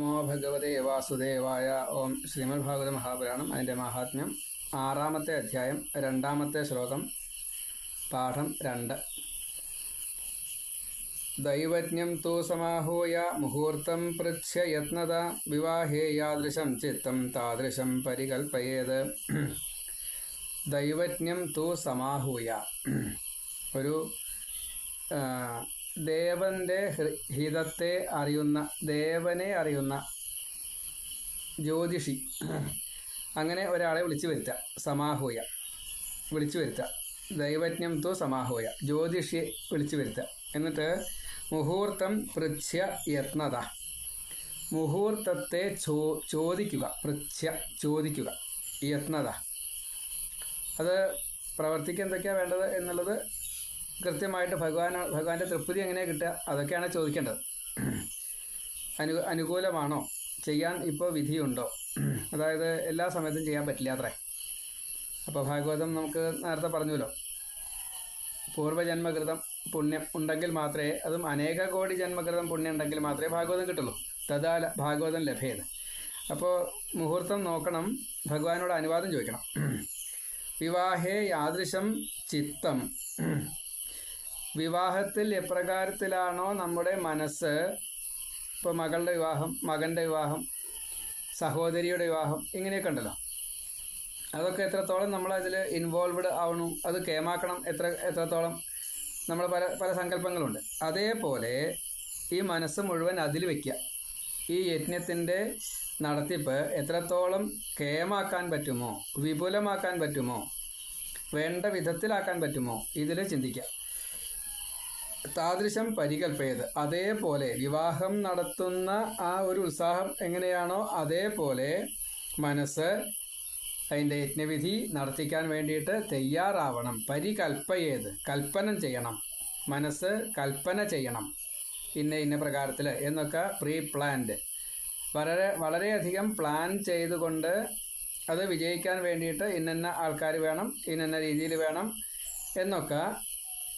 നമോ ഭഗവതേ വാസുദേവായ. ഓം ശ്രീമദ് ഭാഗവത മഹാപുരാണം. അതിന്റെ മഹാത്മ്യം ആറാമത്തെ അധ്യായം രണ്ടാമത്തെ ശ്ലോകം പാഠം രണ്ട്. ദൈവജ്ഞം തൂ സമാഹൂയ മുഹൂർത്തം പൃച്ഛ്യ യത്നത വിവാഹേ യാദൃശം ചിത്തം താദൃശം പരികൽപ്പയേത്. ദൈവജ്ഞം തൂ സമാഹൂയ. ഒരു ദേവന്റെ ഹിതത്തെ അറിയുന്ന ദേവനെ അറിയുന്ന ജ്യോതിഷി. അങ്ങനെ ഒരാളെ വിളിച്ചു വരുത്തുക. സമാഹൂയ. വിളിച്ചു വരുത്തുക. ദൈവജ്ഞം തോ സമാഹൂയ. ജ്യോതിഷിയെ വിളിച്ചു വരുത്തുക. എന്നിട്ട് മുഹൂർത്തം പൃച്ഛ്യ യത്നത. മുഹൂർത്തത്തെ ചോ ചോദിക്കുക. പൃച്ഛ്യ ചോദിക്കുക. യത്നത. അത് പ്രവർത്തിക്ക് എന്തൊക്കെയാണ് വേണ്ടത് എന്നുള്ളത് കൃത്യമായിട്ട് ഭഗവാൻ ഭഗവാന്റെ തൃപ്തി എങ്ങനെ കിട്ടുക അതൊക്കെയാണ് ചോദിക്കേണ്ടത്. അനു അനുകൂലമാണോ? ചെയ്യാൻ ഇപ്പോൾ വിധിയുണ്ടോ? അതായത് എല്ലാ സമയത്തും ചെയ്യാൻ പറ്റില്ല അത്രേ. അപ്പോൾ ഭാഗവതം നമുക്ക് നേരത്തെ പറഞ്ഞല്ലോ പൂർവജന്മകൃതം പുണ്യം ഉണ്ടെങ്കിൽ മാത്രമേ അതും അനേക കോടി ജന്മകൃതം പുണ്യം ഉണ്ടെങ്കിൽ മാത്രമേ ഭാഗവതം കിട്ടുള്ളൂ. തഥാ ഭാഗവതം ലഭ്യത് അപ്പോൾ മുഹൂർത്തം നോക്കണം ഭഗവാനോട് അനുവാദം ചോദിക്കണം. വിവാഹേ യാദൃശം ചിത്തം. വിവാഹത്തിൽ എപ്രകാരത്തിലാണോ നമ്മുടെ മനസ്സ്? ഇപ്പോൾ മകളുടെ വിവാഹം മകന്റെ വിവാഹം സഹോദരിയുടെ വിവാഹം ഇങ്ങനെയൊക്കെ ഉണ്ടല്ലോ. അതൊക്കെ എത്രത്തോളം നമ്മൾ അതിൽ ഇൻവോൾവ്ഡ് ആവണം അത് കേമാക്കണം എത്ര എത്രത്തോളം നമ്മൾ പല പല സങ്കല്പങ്ങളുണ്ട്. അതേപോലെ ഈ മനസ്സ് മുഴുവൻ അതിൽ വയ്ക്കുക ഈ യജ്ഞത്തിന്റെ നടത്തിപ്പ് എത്രത്തോളം കേമാക്കാൻ പറ്റുമോ വിപുലമാക്കാൻ പറ്റുമോ വേണ്ട വിധത്തിലാക്കാൻ പറ്റുമോ ഇതിൽ ചിന്തിക്കുക താദൃശം പരികൽപ്പയത്. അതേപോലെ വിവാഹം നടത്തുന്ന ആ ഒരു ഉത്സാഹം എങ്ങനെയാണോ അതേപോലെ മനസ്സ് അതിന്റെ യജ്ഞവിധി നടത്തിക്കാൻ വേണ്ടിയിട്ട് തയ്യാറാവണം. പരികൽപ്പയേത്. കൽപ്പന ചെയ്യണം. മനസ്സ് കൽപ്പന ചെയ്യണം. ഇന്ന ഇന്ന പ്രകാരത്തിൽ എന്നൊക്കെ പ്രീ പ്ലാൻഡ് വളരെ വളരെയധികം പ്ലാൻ ചെയ്തുകൊണ്ട് അത് വിജയിക്കാൻ വേണ്ടിയിട്ട് ഇന്നന്ന ആൾക്കാർ വേണം ഇന്നന്ന രീതിയിൽ വേണം എന്നൊക്കെ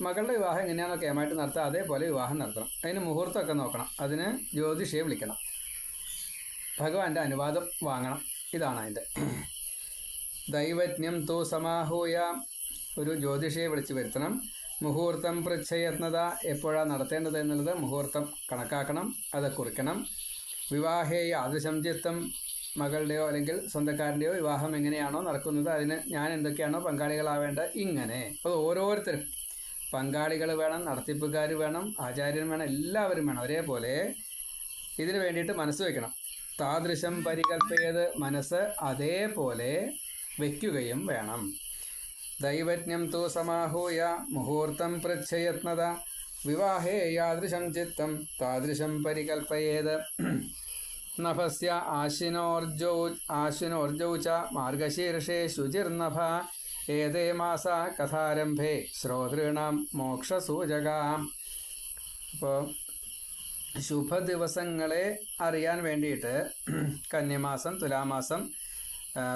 മകളുടെ വിവാഹം എങ്ങനെയാണോ കേമായിട്ട് നടത്തുക അതേപോലെ വിവാഹം നടത്തണം. അതിന് മുഹൂർത്തമൊക്കെ നോക്കണം. അതിന് ജ്യോതിഷിയെ വിളിക്കണം. ഭഗവാന്റെ അനുവാദം വാങ്ങണം. ഇതാണ് അതിന്റെ ദൈവജ്ഞം തോ സമാഹൂയ. ഒരു ജ്യോതിഷിയെ വിളിച്ചു വരുത്തണം. മുഹൂർത്തം പൃച്ഛയത്നത എപ്പോഴാണ് നടത്തേണ്ടത് എന്നുള്ളത് മുഹൂർത്തം കണക്കാക്കണം. അത് കുറിക്കണം. വിവാഹേ യാദൃശം ചിത്തം. മകളുടെയോ അല്ലെങ്കിൽ സ്വന്തക്കാരന്റെയോ വിവാഹം എങ്ങനെയാണോ നടക്കുന്നത് അതിന് ഞാൻ എന്തൊക്കെയാണോ പങ്കാളികളാവേണ്ടത് ഇങ്ങനെ. അത് ഓരോരുത്തരും പങ്കാളികൾ വേണം നടത്തിപ്പുകാർ വേണം ആചാര്യൻ വേണം എല്ലാവരും വേണം. ഒരേപോലെ ഇതിന് വേണ്ടിയിട്ട് മനസ്സ് വയ്ക്കണം താദൃശം പരികൽപ്പയത് മനസ്സ് അതേപോലെ വയ്ക്കുകയും വേണം. ദൈവജ്ഞം തു സമാഹൂയ മുഹൂർത്തം പ്രച്ഛയത്നത വിവാഹേ യാദൃശം ചിത്തം താദൃശം പരികൽപ്പയേത്. നഭസ്യ ആശിനോർജൗ ആശിനോർജൗ ച മാർഗശീർഷേ ശുചിർനഭ. ഏതേ മാസ കഥാരംഭേ ശ്രോതൃണാം മോക്ഷസൂചകാം. അപ്പോൾ ശുഭദിവസങ്ങളെ അറിയാൻ വേണ്ടിയിട്ട് കന്യമാസം തുലാമാസം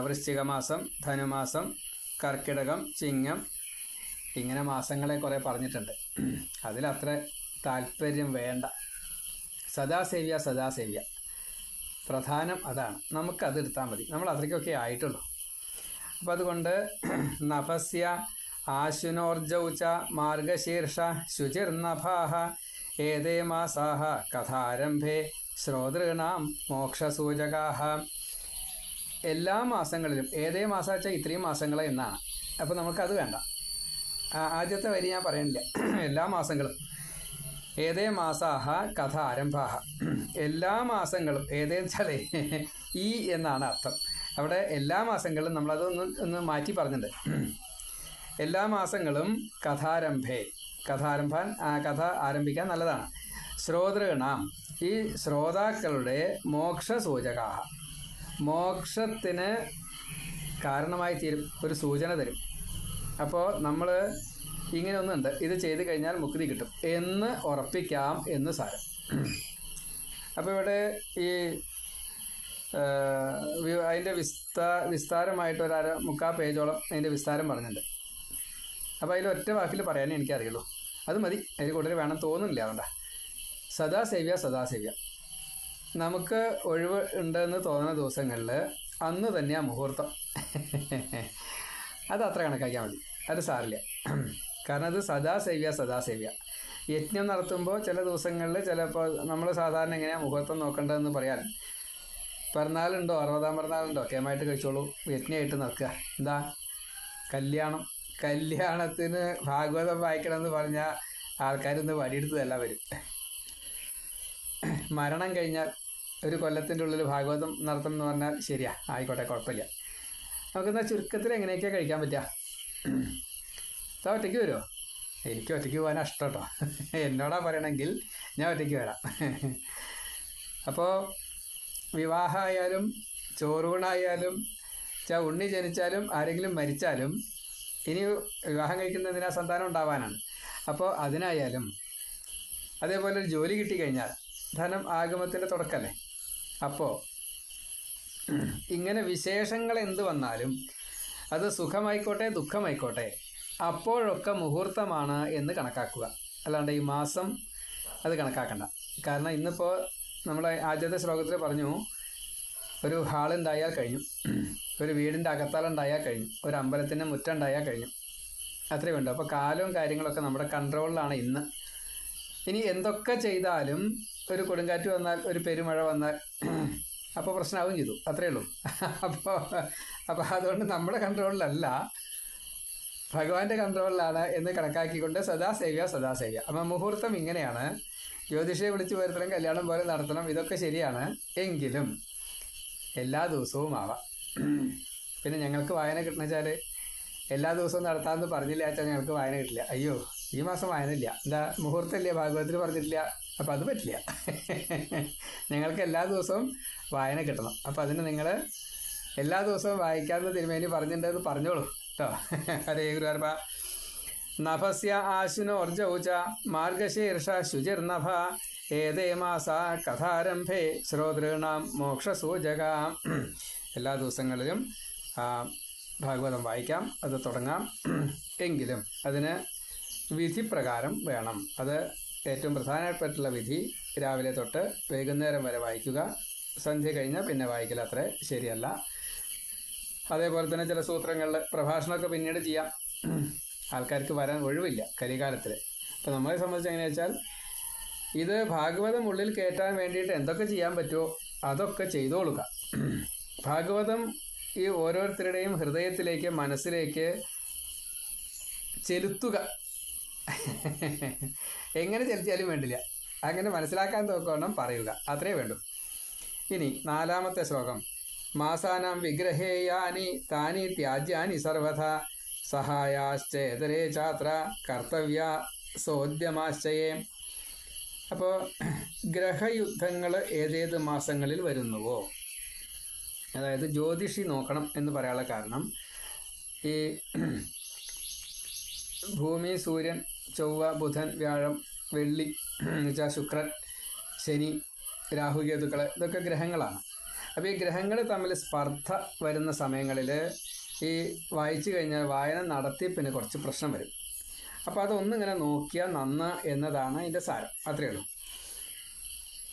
വൃശ്ചികമാസം ധനുമാസം കർക്കിടകം ചിങ്ങം ഇങ്ങനെ മാസങ്ങളെ കുറേ പറഞ്ഞിട്ടുണ്ട്. അതിലത്ര താല്പര്യം വേണ്ട. സദാസേവ്യ സദാസേവ്യ. പ്രധാനം അതാണ്. നമുക്കത് എടുത്താൽ മതി. നമ്മൾ അത്രയ്ക്കൊക്കെ ആയിട്ടുള്ളൂ. അപ്പം അതുകൊണ്ട് നഭസ്യ ആശ്വിനോർജൗച മാർഗശീർഷ ശുചിർനഭാഹ ഏതേ മാസാഹ കഥാരംഭേ ശ്രോതൃണാം മോക്ഷസൂചകാഹ. എല്ലാ മാസങ്ങളിലും ഏതേ മാസം വെച്ചാൽ ഇത്രയും മാസങ്ങൾ എന്നാണ് അപ്പോൾ നമുക്കത് വേണ്ട. ആദ്യത്തെ വരി ഞാൻ പറയണില്ല. എല്ലാ മാസങ്ങളും ഏതേ മാസാഹ കഥ ആരംഭാഹ എല്ലാ മാസങ്ങളും ഏതേ വെച്ചാലേ ഈ എന്നാണ് അർത്ഥം. അവിടെ എല്ലാ മാസങ്ങളിലും നമ്മളതൊന്ന് ഒന്ന് മാറ്റി പറഞ്ഞിട്ടുണ്ട്. എല്ലാ മാസങ്ങളും കഥാരംഭേ കഥാരംഭാൻ കഥ ആരംഭിക്കാൻ നല്ലതാണ്. ശ്രോതൃഗണാം ഈ ശ്രോതാക്കളുടെ മോക്ഷസൂചകാഹ. മോക്ഷത്തിന് കാരണമായി തീരും ഒരു സൂചന തരും. അപ്പോൾ നമ്മൾ ഇങ്ങനെ ഒന്നുണ്ട് ഇത് ചെയ്ത് കഴിഞ്ഞാൽ മുക്തി കിട്ടും എന്ന് ഉറപ്പിക്കാം എന്ന് സാരം. അപ്പോൾ ഇവിടെ ഈ അതിന്റെ വിസ്താ വിസ്താരമായിട്ട് ഒരു അര മുക്കാ പേജോളം അതിന്റെ വിസ്താരം പറഞ്ഞിട്ടുണ്ട്. അപ്പോൾ അതിൽ ഒറ്റ വാക്കിൽ പറയാനേ എനിക്കറിയുള്ളൂ. അത് മതി. അതിൽ കൂടുതൽ വേണം തോന്നുന്നില്ല അതുകൊണ്ടാ. സദാസേവ്യ സദാസേവ്യ. നമുക്ക് ഒഴിവ് ഉണ്ടെന്ന് തോന്നുന്ന ദിവസങ്ങളിൽ അന്ന് തന്നെയാണ് മുഹൂർത്തം. അത് അത്ര കണക്കാക്കിയാൽ മതി. അത് സാറില്ല. കാരണം അത് സദാസേവ്യ സദാസേവ്യ. സദാ സേവ്യ യജ്ഞം നടത്തുമ്പോൾ ചില ദിവസങ്ങളിൽ ചിലപ്പോൾ നമ്മൾ സാധാരണ എങ്ങനെയാണ് മുഹൂർത്തം നോക്കേണ്ടതെന്ന് പറയാൻ പിറന്നാളുണ്ടോ? അറുപതാം പിറന്നാളുണ്ടോ? കേമായിട്ട് കഴിച്ചോളൂ. യജ്ഞമായിട്ട് നടക്കുക. എന്താ? കല്യാണം. കല്യാണത്തിന് ഭാഗവതം വായിക്കണമെന്ന് പറഞ്ഞാൽ ആൾക്കാരൊന്ന് വടിയെടുത്തതല്ല വരും മരണം കഴിഞ്ഞാൽ ഒരു കൊല്ലത്തിന്റെ ഉള്ളിൽ ഭാഗവതം നടത്തണം എന്ന് പറഞ്ഞാൽ ശരിയാ. ആയിക്കോട്ടെ കുഴപ്പമില്ല. നമുക്കെന്നാൽ ചുരുക്കത്തിൽ എങ്ങനെയൊക്കെയാണ് കഴിക്കാൻ പറ്റുക? താ ഒറ്റയ്ക്ക് വരുമോ എനിക്ക് ഒറ്റയ്ക്ക് പോകാനാണ് ഇഷ്ടം കേട്ടോ. എന്നോടാ പറയണമെങ്കിൽ ഞാൻ ഒറ്റയ്ക്ക് വരാം. അപ്പോൾ വിവാഹമായാലും ചോറൂണായാലും ഉണ്ണി ജനിച്ചാലും ആരെങ്കിലും മരിച്ചാലും ഇനി വിവാഹം കഴിക്കുന്നതിനാ സന്താനം ഉണ്ടാവാനാണ്. അപ്പോൾ അതിനായാലും അതേപോലെ ഒരു ജോലി കിട്ടിക്കഴിഞ്ഞാൽ ധനം ആഗമത്തിന്റെ തുടക്കമല്ലേ? അപ്പോൾ ഇങ്ങനെ വിശേഷങ്ങൾ എന്ത് വന്നാലും അത് സുഖമായിക്കോട്ടെ ദുഃഖമായിക്കോട്ടെ അപ്പോഴൊക്കെ മുഹൂർത്തമാണ് എന്ന് കണക്കാക്കുക. അല്ലാണ്ട് ഈ മാസം അത് കണക്കാക്കണ്ട. കാരണം ഇന്നിപ്പോൾ നമ്മൾ ആദ്യത്തെ ശ്ലോകത്തിൽ പറഞ്ഞു ഒരു ഹാളുണ്ടായാൽ കഴിഞ്ഞു ഒരു വീടിന്റെ അകത്താളുണ്ടായാൽ കഴിഞ്ഞു ഒരു അമ്പലത്തിന്റെ മുറ്റുണ്ടായാൽ കഴിഞ്ഞു അത്രയേ വേണ്ടു അപ്പോൾ കാലവും കാര്യങ്ങളൊക്കെ നമ്മുടെ കൺട്രോളിലാണ് ഇന്ന്. ഇനി എന്തൊക്കെ ചെയ്താലും ഒരു കൊടുങ്കാറ്റ് വന്നാൽ ഒരു പെരുമഴ വന്നാൽ അപ്പോൾ പ്രശ്നമാവും ചെയ്തു. അത്രയേ ഉള്ളൂ. അപ്പോൾ അപ്പോൾ അതുകൊണ്ട് നമ്മുടെ കൺട്രോളിലല്ല ഭഗവാന്റെ കൺട്രോളിലാണ് എന്ന് കണക്കാക്കിക്കൊണ്ട് സദാസേവ്യ സദാസേവ്യ. അപ്പം മുഹൂർത്തം ഇങ്ങനെയാണ്. ജ്യോതിഷയെ വിളിച്ചു വരുത്തണം കല്യാണം പോലെ നടത്തണം ഇതൊക്കെ ശരിയാണ്. എങ്കിലും എല്ലാ ദിവസവും ആവാം. പിന്നെ ഞങ്ങൾക്ക് വായന കിട്ടണ വെച്ചാൽ എല്ലാ ദിവസവും നടത്താമെന്ന് പറഞ്ഞില്ല വെച്ചാൽ ഞങ്ങൾക്ക് വായന കിട്ടില്ല. അയ്യോ ഈ മാസം വായന ഇല്ല എന്താ മുഹൂർത്തമില്ല ഭാഗവതത്തിൽ പറഞ്ഞിട്ടില്ല? അപ്പം അത് പറ്റില്ല. ഞങ്ങൾക്ക് എല്ലാ ദിവസവും വായന കിട്ടണം. അപ്പം അതിന് നിങ്ങൾ എല്ലാ ദിവസവും വായിക്കാമെന്ന് തിരുമേനി പറഞ്ഞിട്ടുണ്ടെന്ന് പറഞ്ഞോളൂ. കേട്ടോ. ഹരേ ഗുരുവാർപ്പ നഭസ്യ ആശുനോർജൗച മാർഗശീർഷ ശുചിർനഭ. ഏതേ മാസ കഥാരംഭേ ശ്രോതൃണാം മോക്ഷസൂചക. എല്ലാ ദിവസങ്ങളിലും ഭാഗവതം വായിക്കാം അത് തുടങ്ങാം. എങ്കിലും അതിന് വിധിപ്രകാരം വേണം. അത് ഏറ്റവും പ്രധാനപ്പെട്ടുള്ള വിധി. രാവിലെ തൊട്ട് വൈകുന്നേരം വരെ വായിക്കുക. സന്ധ്യ കഴിഞ്ഞാൽ പിന്നെ വായിക്കൽ അത്ര ശരിയല്ല. അതേപോലെ തന്നെ ചില സൂത്രങ്ങളിൽ പ്രഭാഷണമൊക്കെ പിന്നീട് ചെയ്യാം. ആൾക്കാർക്ക് വരാൻ ഒഴിവില്ല കലികാലത്തിൽ അപ്പോൾ നമ്മളെ സംബന്ധിച്ച് എങ്ങനെ വെച്ചാൽ ഇത് ഭാഗവതം ഉള്ളിൽ കയറ്റാൻ വേണ്ടിയിട്ട് എന്തൊക്കെ ചെയ്യാൻ പറ്റുമോ അതൊക്കെ ചെയ്തോളുക. ഭാഗവതം ഈ ഓരോരുത്തരുടെയും ഹൃദയത്തിലേക്ക് മനസ്സിലേക്ക് ചെലുത്തുക. എങ്ങനെ ചെലുത്തിയാലും വേണ്ടില്ല. അങ്ങനെ മനസ്സിലാക്കാൻ തോക്കണം പറയുക. അത്രേ വേണ്ടൂ. ഇനി നാലാമത്തെ ശ്ലോകം. മാസാനാം വിഗ്രഹേയാനി താനി ത്യാജ്യാനി സർവഥ. സഹായാശ്ചേതരേ ചാത്ര കർത്തവ്യ സോദ്യമാശ്ചയേ. അപ്പോൾ ഗ്രഹയുദ്ധങ്ങൾ ഏതേത് മാസങ്ങളിൽ വരുന്നുവോ? അതായത് ജ്യോതിഷി നോക്കണം എന്ന് പറയാനുള്ള കാരണം ഈ ഭൂമി സൂര്യൻ ചൊവ്വ ബുധൻ വ്യാഴം വെള്ളി എന്നുവെച്ചാൽ ശുക്രൻ ശനി രാഹുകേതുക്കൾ ഇതൊക്കെ ഗ്രഹങ്ങളാണ്. അപ്പോൾ ഈ ഗ്രഹങ്ങൾ തമ്മിൽ സ്പർദ്ധ വരുന്ന സമയങ്ങളിൽ ഈ വായിച്ചു കഴിഞ്ഞാൽ വായന നടത്തി പിന്നെ കുറച്ച് പ്രശ്നം വരും. അപ്പോൾ അതൊന്നിങ്ങനെ നോക്കിയാൽ നന്ന എന്നതാണ് അതിന്റെ സാരം. അത്രയേ ഉള്ളൂ.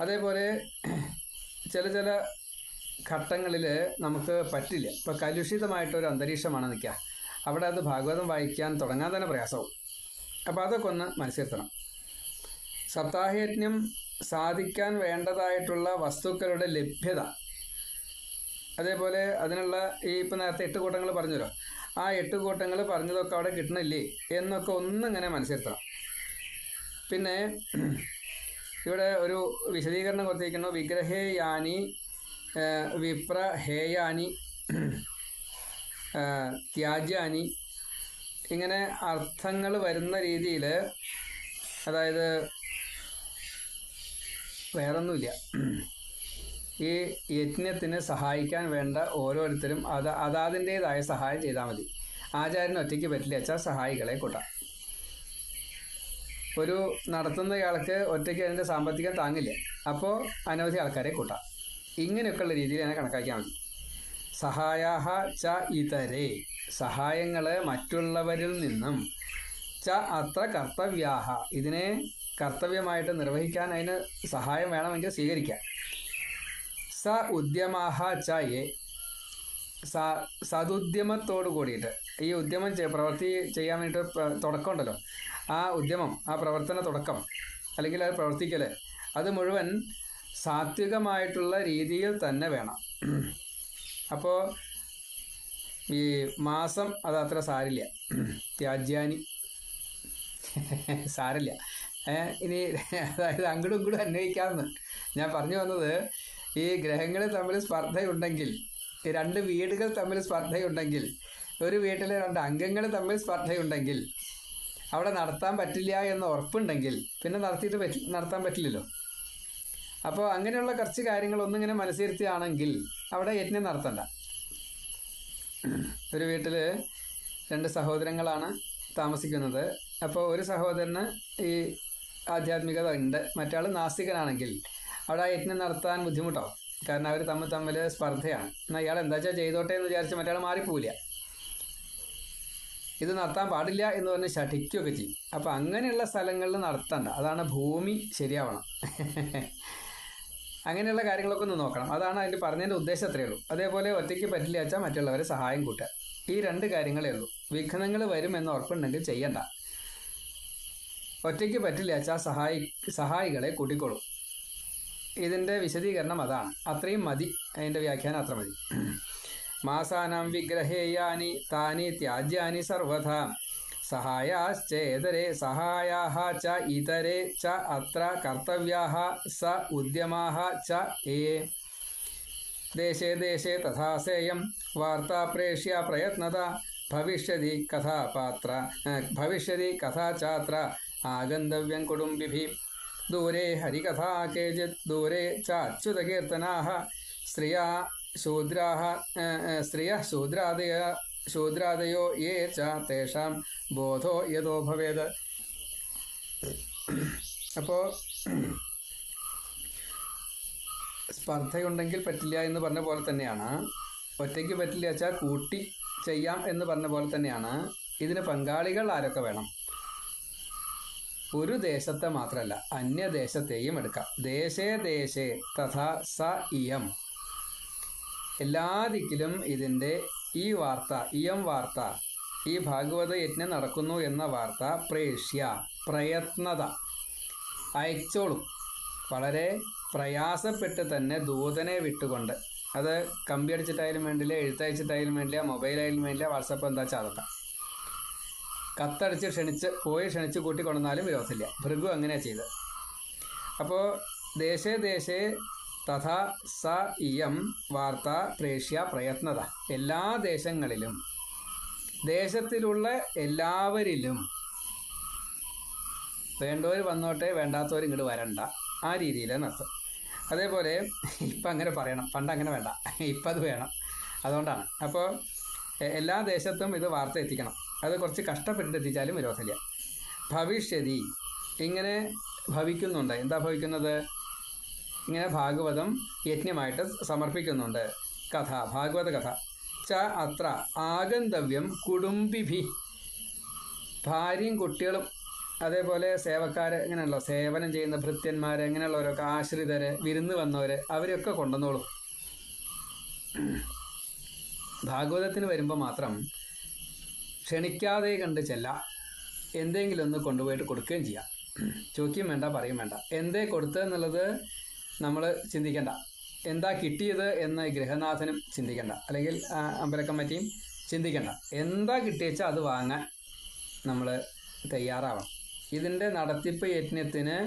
അതേപോലെ ചില ചില ഘട്ടങ്ങളിൽ നമുക്ക് പറ്റില്ല. ഇപ്പോൾ കലുഷിതമായിട്ടൊരു അന്തരീക്ഷമാണ് നിൽക്കുക. അവിടെ അത് ഭാഗവതം വായിക്കാൻ തുടങ്ങാൻ തന്നെ പ്രയാസവും. അപ്പോൾ അതൊക്കെ ഒന്ന് മനസ്സിരുത്തണം. സപ്താഹയജ്ഞം സാധിക്കാൻ വേണ്ടതായിട്ടുള്ള വസ്തുക്കളുടെ ലഭ്യത. അതേപോലെ അതിനുള്ള ഈ ഇപ്പം നേരത്തെ എട്ട് കൂട്ടങ്ങൾ പറഞ്ഞല്ലോ. ആ എട്ട് കൂട്ടങ്ങൾ പറഞ്ഞതൊക്കെ അവിടെ കിട്ടണില്ലേ എന്നൊക്കെ ഒന്നിങ്ങനെ മനസ്സിലാക്കണം. പിന്നെ ഇവിടെ ഒരു വിശദീകരണം കൊടുത്തിരിക്കുന്നു. വിഗ്രഹേയാനി ഏഹ്, വിപ്ര ഹേയാനി ത്യാജ്യാനി ഇങ്ങനെ അർത്ഥങ്ങൾ വരുന്ന രീതിയിൽ അതായത് വേറൊന്നുമില്ല. ഈ യജ്ഞത്തിന് സഹായിക്കാൻ വേണ്ട ഓരോരുത്തരും അത് അതാതിന്റേതായ സഹായം ചെയ്താൽ മതി. ആചാര്യൻ ഒറ്റയ്ക്ക് പറ്റില്ല വെച്ചാൽ സഹായികളെ കൂട്ടാം. ഒരു നടത്തുന്നയാൾക്ക് ഒറ്റയ്ക്ക് അതിന്റെ സാമ്പത്തികം താങ്ങില്ല? അപ്പോൾ അനവധി ആൾക്കാരെ കൂട്ടാം. ഇങ്ങനെയൊക്കെയുള്ള രീതിയിൽ തന്നെ കണക്കാക്കിയാൽ മതി. സഹായാഹ ച ഇതരേ. സഹായങ്ങൾ മറ്റുള്ളവരിൽ നിന്നും ച അത്ര കർത്തവ്യാഹ. ഇതിനെ കർത്തവ്യമായിട്ട് നിർവഹിക്കാൻ അതിന് സഹായം വേണമെങ്കിൽ സ്വീകരിക്കാം. സ ഉദ്യമാഹ ച സ- സതുദ്യമത്തോട് കൂടിയിട്ട്. ഈ ഉദ്യമം പ്രവൃത്തി ചെയ്യാൻ വേണ്ടിയിട്ട് തുടക്കം ഉണ്ടല്ലോ ആ ഉദ്യമം ആ പ്രവർത്തന തുടക്കം അല്ലെങ്കിൽ അത് പ്രവർത്തിക്കൽ അത് മുഴുവൻ സാത്വികമായിട്ടുള്ള രീതിയിൽ തന്നെ വേണം. അപ്പോൾ ഈ മാസം അത് അത്ര സാരില്ല. ത്യാജ്യാനി. സാരില്ല. ഇനി അതായത് അങ്ങോട്ടും ഇങ്ങോട്ടും അന്വയിക്കാമെന്ന് ഞാൻ പറഞ്ഞു വന്നത് ഈ ഗ്രഹങ്ങൾ തമ്മിൽ സ്പർദ്ധയുണ്ടെങ്കിൽ രണ്ട് വീടുകൾ തമ്മിൽ സ്പർദ്ധയുണ്ടെങ്കിൽ ഒരു വീട്ടിലെ രണ്ട് അംഗങ്ങൾ തമ്മിൽ സ്പർദ്ധയുണ്ടെങ്കിൽ അവിടെ നടത്താൻ പറ്റില്ല എന്ന് ഉറപ്പുണ്ടെങ്കിൽ പിന്നെ നടത്തിയിട്ട് പറ്റി നടത്താൻ പറ്റില്ലല്ലോ. അപ്പോൾ അങ്ങനെയുള്ള കുറച്ച് കാര്യങ്ങൾ ഒന്നിങ്ങനെ മനസ്സിരുത്തിയാണെങ്കിൽ അവിടെ യജ്ഞം നടത്തണ്ട. ഒരു വീട്ടിൽ രണ്ട് സഹോദരങ്ങളാണ് താമസിക്കുന്നത്. അപ്പോൾ ഒരു സഹോദരന് ഈ ആധ്യാത്മികത ഉണ്ട്. മറ്റാൾ നാസ്തികനാണെങ്കിൽ അവിടെ ആ യജ്ഞം നടത്താൻ ബുദ്ധിമുട്ടാവും. കാരണം അവർ തമ്മിൽ തമ്മിൽ സ്പർദ്ധയാണ്. എന്നാൽ ഇയാൾ എന്താ വെച്ചാൽ ചെയ്തോട്ടെ എന്ന് വിചാരിച്ച് മറ്റേ മാറിപ്പോവില്ല. ഇത് നടത്താൻ പാടില്ല എന്ന് പറഞ്ഞ് ശഠിക്കുകയൊക്കെ ചെയ്യും. അപ്പം അങ്ങനെയുള്ള സ്ഥലങ്ങളിൽ നടത്തണ്ട. അതാണ് ഭൂമി ശരിയാവണം. അങ്ങനെയുള്ള കാര്യങ്ങളൊക്കെ ഒന്ന് നോക്കണം. അതാണ് അതിന്റെ പറഞ്ഞതിന്റെ ഉദ്ദേശം അത്രയേ ഉള്ളൂ. അതേപോലെ ഒറ്റയ്ക്ക് പറ്റില്ല വെച്ചാൽ മറ്റുള്ളവരെ സഹായം കൂട്ടുക. ഈ രണ്ട് കാര്യങ്ങളേ ഉള്ളൂ. വിഘ്നങ്ങൾ വരുമെന്ന് ഉറപ്പുണ്ടെങ്കിൽ ചെയ്യണ്ട. ഒറ്റയ്ക്ക് പറ്റില്ല വെച്ചാൽ സഹായി സഹായികളെ കൂട്ടിക്കോളും. ഇതിന്റെ വിശദീകരണം അതാണ്. അത്രയും മതി. അതിന്റെ വ്യാഖ്യാനം അത്ര മതി. മാസാനാം വിഗ്രഹേയാനി താനി ത്യാജ്യാനി സർവഥാ. സഹായാശ്ചേതരെ സഹായാഹ ച ഇതരെ ച അത്ര കർത്തവ്യാഹ സ ഉദ്യമാഹ ച ഏ. ദേശേ ദേശേ തഥാസേയം വാർത്താ പ്രേഷ്യ പ്രയത്നത. ഭവിഷ്യതി കഥാപാത്ര ഭവിഷ്യതി കഥാചാത്ര. ആഗന്തവ്യം കുടുംബിഭി. ദൂരെ ഹരികഥാ കേചിത് ദൂരെ ശൂദ്രാः ആ, ആ, സ്ത്രിയः ശൂദ്രാദയ ശൂദ്രാദയോ യേ ച തേഷാം ബോധോ യഥോ ഭവേത്. അപ്പോൾ സ്പർദ്ധയുണ്ടെങ്കിൽ പറ്റില്ല എന്ന് പറഞ്ഞ പോലെ തന്നെയാണ്. ഒറ്റയ്ക്ക് പറ്റില്ല വെച്ചാൽ കൂട്ടി ചെയ്യാം എന്ന് പറഞ്ഞ പോലെ തന്നെയാണ്. ഇതിന് പങ്കാളികൾ ആരൊക്കെ വേണം? ഒരു ദേശത്തെ മാത്രമല്ല അന്യദേശത്തെയും എടുക്കാം. ദേശേ ദേശേ തഥാ സ ഇയം. എല്ലാ ദിക്കിലും ഇതിന്റെ ഈ വാർത്ത ഇയം വാർത്ത ഈ ഭാഗവത യജ്ഞം നടക്കുന്നു എന്ന വാർത്ത പ്രേഷ്യ പ്രയത്നത. അയച്ചോളും. വളരെ പ്രയാസപ്പെട്ട് തന്നെ ദൂതനെ വിട്ടുകൊണ്ട്. അത് കമ്പി അടിച്ചിട്ടായാലും വേണ്ടില്ല എഴുത്തയച്ചിട്ടായാലും വേണ്ടില്ല മൊബൈലായാലും വേണ്ടില്ല വാട്സപ്പ് എന്താ വെച്ചാൽ അതൊക്കെ കത്തടിച്ച് ക്ഷണിച്ച് പോയി ക്ഷണിച്ച് കൂട്ടി കൊണ്ടുവന്നാലും വിരോധമില്ല. ഭൃഗു അങ്ങനെയാണ് ചെയ്തത്. അപ്പോൾ ദേശേ ദേശേ തഥാ സ ഇയം വാർത്ത പ്രേഷ്യ പ്രയത്നത. എല്ലാ ദേശങ്ങളിലും ദേശത്തിലുള്ള എല്ലാവരിലും വേണ്ടവർ വന്നോട്ടെ വേണ്ടാത്തവർ ഇങ്ങോട്ട് വരണ്ട. ആ രീതിയിലാണ് നടത്തും അതേപോലെ ഇപ്പം അങ്ങനെ പറയണം. പണ്ട് അങ്ങനെ വേണ്ട. ഇപ്പം അത് വേണം. അതുകൊണ്ടാണ്. അപ്പോൾ എല്ലാ ദേശത്തും ഇത് വാർത്ത എത്തിക്കണം. അത് കുറച്ച് കഷ്ടപ്പെട്ടിട്ട് എത്തിച്ചാലും വിരോധമില്ല. ഭവിഷ്യതി ഇങ്ങനെ ഭവിക്കുന്നുണ്ട്. എന്താ ഭവിക്കുന്നത്? ഇങ്ങനെ ഭാഗവതം യജ്ഞമായിട്ട് സമർപ്പിക്കുന്നുണ്ട്. കഥ ഭാഗവത കഥ. ച അത്ര ആഗന്തവ്യം കുടുംബിഭി. ഭാര്യയും കുട്ടികളും അതേപോലെ സേവക്കാർ ഇങ്ങനെയുള്ള സേവനം ചെയ്യുന്ന ഭൃത്യന്മാർ അങ്ങനെയുള്ളവരൊക്കെ ആശ്രിതർ വിരുന്ന് വന്നവർ അവരെയൊക്കെ കൊണ്ടുവന്നോളും. ഭാഗവതത്തിന് വരുമ്പോൾ മാത്രം ക്ഷണിക്കാതെ കണ്ട് ചെല്ല. എന്തെങ്കിലും ഒന്ന് കൊണ്ടുപോയിട്ട് കൊടുക്കുകയും ചെയ്യാം. ചോദിക്കുകയും വേണ്ട പറയും വേണ്ട. എന്തേ കൊടുത്തതെന്നുള്ളത് നമ്മൾ ചിന്തിക്കേണ്ട. എന്താ കിട്ടിയത് എന്ന് ഗൃഹനാഥനും ചിന്തിക്കേണ്ട. അല്ലെങ്കിൽ അമ്പലക്കമ്മറ്റിയും ചിന്തിക്കേണ്ട. എന്താ കിട്ടിയച്ചാൽ അത് വാങ്ങാൻ നമ്മൾ തയ്യാറാവണം. ഇതിന്റെ നടത്തിപ്പ് യജ്ഞത്തിന്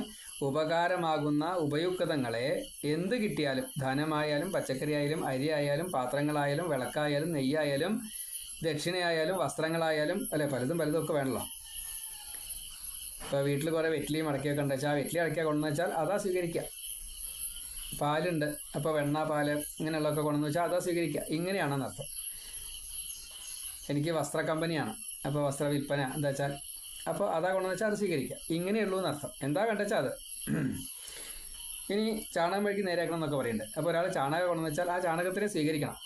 ഉപകാരമാകുന്ന ഉപയുക്തങ്ങളെ എന്ത് കിട്ടിയാലും ധനമായാലും പച്ചക്കറിയായാലും അരി ആയാലും പാത്രങ്ങളായാലും വിളക്കായാലും നെയ്യായാലും ദക്ഷിണയായാലും വസ്ത്രങ്ങളായാലും അല്ലെ പലതും പലതും ഒക്കെ വേണമല്ലോ ഇപ്പോൾ വീട്ടിൽ കുറേ വെറ്റിലിയും അടക്കിയൊക്കെ ഉണ്ട്. വെച്ചാൽ ആ വെറ്റിലി അടക്കിയ കൊണ്ടെന്ന് വെച്ചാൽ അതാ സ്വീകരിക്കുക. പാലുണ്ട് അപ്പോൾ വെണ്ണ പാൽ ഇങ്ങനെയുള്ളതൊക്കെ കൊണ്ടെന്ന് വെച്ചാൽ അതാ സ്വീകരിക്കുക. ഇങ്ങനെയാണെന്ന് അർത്ഥം. എനിക്ക് വസ്ത്ര കമ്പനിയാണ്. അപ്പോൾ വസ്ത്ര വിൽപ്പന എന്താ വെച്ചാൽ അപ്പോൾ അതാ കൊണ്ടെന്ന് വെച്ചാൽ അത് സ്വീകരിക്കുക. ഇങ്ങനെയുള്ളൂ എന്നർത്ഥം എന്താ വേണ്ട വെച്ചാൽ അത്. ഇനി ചാണകം വഴിക്ക് നേരെയാക്കണം എന്നൊക്കെ പറയുന്നുണ്ട്. അപ്പോൾ ഒരാൾ ചാണകം കൊണ്ടെന്ന് വെച്ചാൽ ആ ചാണകത്തിനെ സ്വീകരിക്കണം.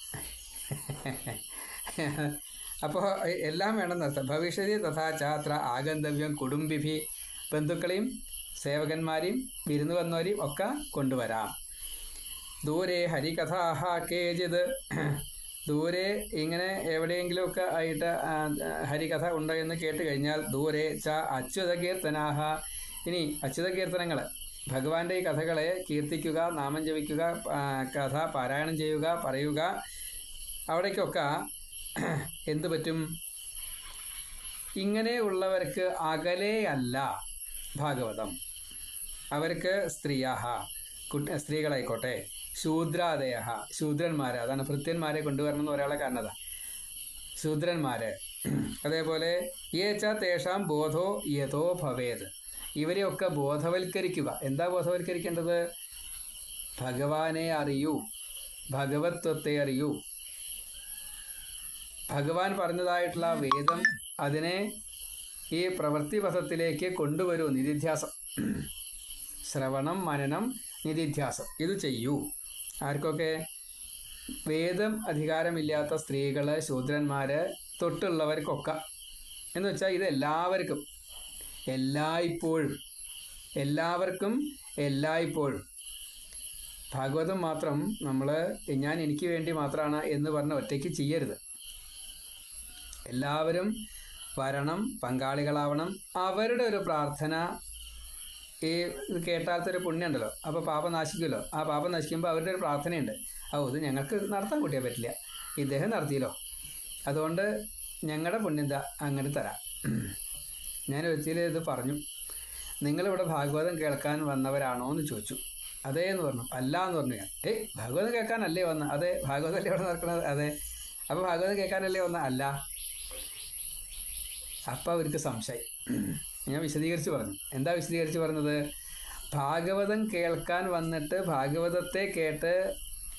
അപ്പോൾ എല്ലാം വേണമെന്നർത്ഥം ഭവിഷ്യതി തഥാ ചാത്ര ആഗന്തവ്യം കുടുംബിഭി ബന്ധുക്കളെയും സേവകന്മാരെയും വിരുന്നു വന്നവരെയും ഒക്കെ കൊണ്ടുവരാം. ദൂരെ ഹരികഥാഹ കേജിത് ദൂരെ ഇങ്ങനെ എവിടെയെങ്കിലുമൊക്കെ ആയിട്ട് ഹരികഥ ഉണ്ടോ എന്ന് കേട്ട് കഴിഞ്ഞാൽ ദൂരെ ച അച്യുത കീർത്തനാഹ ഇനി അച്യുത കീർത്തനങ്ങൾ ഭഗവാന്റെ ഈ കഥകളെ കീർത്തിക്കുക നാമം ജപിക്കുക കഥ പാരായണം ചെയ്യുക പറയുക അവിടേക്കൊക്കെ എന്തു പറ്റും? ഇങ്ങനെയുള്ളവർക്ക് അകലെയല്ല ഭാഗവതം. അവർക്ക് സ്ത്രീയാഹ കുട്ടി സ്ത്രീകളായിക്കോട്ടെ ശൂദ്രാദയഹ ശൂദ്രന്മാർ അതാണ് ഭൃത്യന്മാരെ കൊണ്ടുവരണം എന്ന് ഒരാളെ കാരണത ശൂദ്രന്മാര്. അതേപോലെ ഏച്ച തേഷാം ബോധോ യഥോ ഭവേത്. ഇവരെയൊക്കെ ബോധവൽക്കരിക്കുക. എന്താ ബോധവൽക്കരിക്കേണ്ടത്? ഭഗവാനെ അറിയൂ ഭഗവത്വത്തെ അറിയൂ. ഭഗവാൻ പറഞ്ഞതായിട്ടുള്ള വേദം അതിനെ ഈ പ്രവൃത്തിപഥത്തിലേക്ക് കൊണ്ടുവരൂ നിധിധ്യാസം. ശ്രവണം മനനം നിധിധ്യാസം. ഇത് ചെയ്യൂ. ആർക്കൊക്കെ? വേദം അധികാരമില്ലാത്ത സ്ത്രീകൾ ശൂദ്രന്മാർ തൊട്ടുള്ളവർക്കൊക്കെ. എന്ന് വെച്ചാൽ ഇത് എല്ലാവർക്കും. എല്ലായ്പ്പോഴും. എല്ലാവർക്കും എല്ലായ്പ്പോഴും. ഭാഗവതം മാത്രം നമ്മൾ ഞാൻ എനിക്ക് വേണ്ടി മാത്രമാണ് എന്ന് പറഞ്ഞ് ഒറ്റയ്ക്ക് ചെയ്യരുത്. എല്ലാവരും വരണം പങ്കാളികളാവണം. അവരുടെ ഒരു പ്രാർത്ഥന. ഈ കേട്ടാത്തൊരു പുണ്യമുണ്ടല്ലോ. അപ്പോൾ പാപം നാശിക്കുമല്ലോ. ആ പാപം നശിക്കുമ്പോൾ അവരുടെ ഒരു പ്രാർത്ഥനയുണ്ട്. ഓ ഇത് ഞങ്ങൾക്ക് നടത്താൻ കൂട്ടിയാൽ പറ്റില്ല. ഇദ്ദേഹം നടത്തിയല്ലോ. അതുകൊണ്ട് ഞങ്ങളുടെ പുണ്യം അങ്ങോട്ട് തരാം. ഞാൻ ഒരിക്കലും ഇത് പറഞ്ഞു. നിങ്ങളിവിടെ ഭാഗവതം കേൾക്കാൻ വന്നവരാണോ എന്ന് ചോദിച്ചു. അതേ എന്ന് പറഞ്ഞു. അല്ല എന്ന് പറഞ്ഞു ഞാൻ. ഏയ് ഭാഗവതം കേൾക്കാനല്ലേ വന്ന? അതെ ഭാഗവതം അല്ലേ ഇവിടെ നടക്കണത്? അതെ. അപ്പോൾ ഭാഗവതം കേൾക്കാനല്ലേ വന്ന? അല്ല. അപ്പം അവർക്ക് സംശയം. ഞാൻ വിശദീകരിച്ച് പറഞ്ഞു. എന്താ വിശദീകരിച്ച് പറഞ്ഞത്? ഭാഗവതം കേൾക്കാൻ വന്നിട്ട് ഭാഗവതത്തെ കേട്ട്